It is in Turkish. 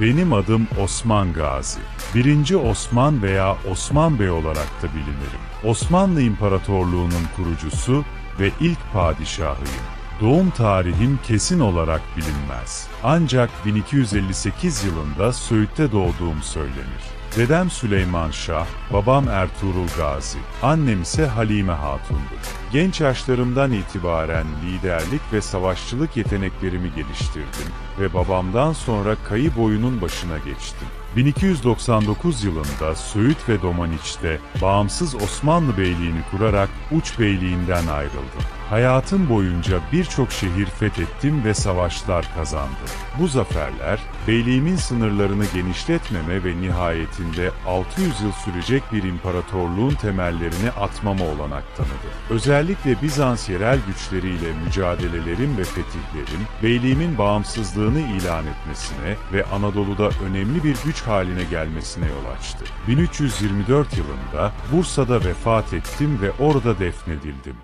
Benim adım Osman Gazi. Birinci Osman veya Osman Bey olarak da bilinirim. Osmanlı İmparatorluğu'nun kurucusu ve ilk padişahıyım. Doğum tarihim kesin olarak bilinmez. Ancak 1258 yılında Söğüt'te doğduğum söylenir. Dedem Süleyman Şah, babam Ertuğrul Gazi, annem ise Halime Hatun'dur. Genç yaşlarımdan itibaren liderlik ve savaşçılık yeteneklerimi geliştirdim ve babamdan sonra kayı boyunun başına geçtim. 1299 yılında Söğüt ve Domaniç'te bağımsız Osmanlı Beyliğini kurarak Uç Beyliğinden ayrıldım. Hayatım boyunca birçok şehir fethettim ve savaşlar kazandım. Bu zaferler, beyliğimin sınırlarını genişletmeme ve nihayetinde 600 yıl sürecek bir imparatorluğun temellerini atmama olanak tanıdı. Özellikle Bizans yerel güçleriyle mücadelelerim ve fetihlerim, beyliğimin bağımsızlığını ilan etmesine ve Anadolu'da önemli bir güç haline gelmesine yol açtı. 1324 yılında Bursa'da vefat ettim ve orada defnedildim.